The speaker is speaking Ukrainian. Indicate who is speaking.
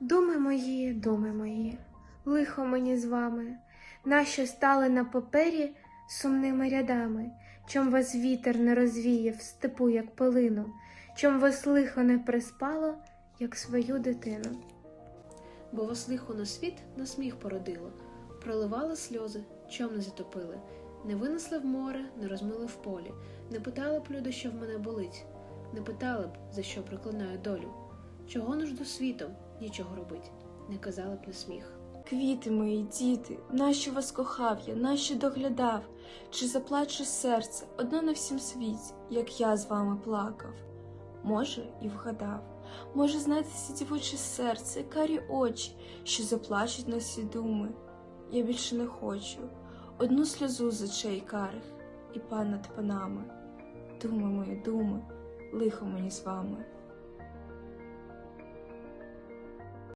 Speaker 1: Думи мої, думи мої, лихо мені з вами, нащо стали на папері сумними рядами, чом вас вітер не розвіє в степу, як пилину, чом вас лихо не приспало, як свою дитину.
Speaker 2: Бо вас лихо на світ на сміх породило, проливали сльози, чом не затопили, не винесли в море, не розмили в полі, не питали б люди, що в мене болить, не питали б, за що проклинаю долю. Чого нужду світом, нічого робить, не казали б на сміх.
Speaker 3: Квіти мої, діти, нащо вас кохав я, нащо доглядав, чи заплаче серце одно на всім світі, як я з вами плакав? Може, і вгадав, може, знайтеся дівоче серце, карі очі, що заплачуть на всі думи. Я більше не хочу одну сльозу з очей карих і пан над панами. Думи мої, думи, лихо мені з вами.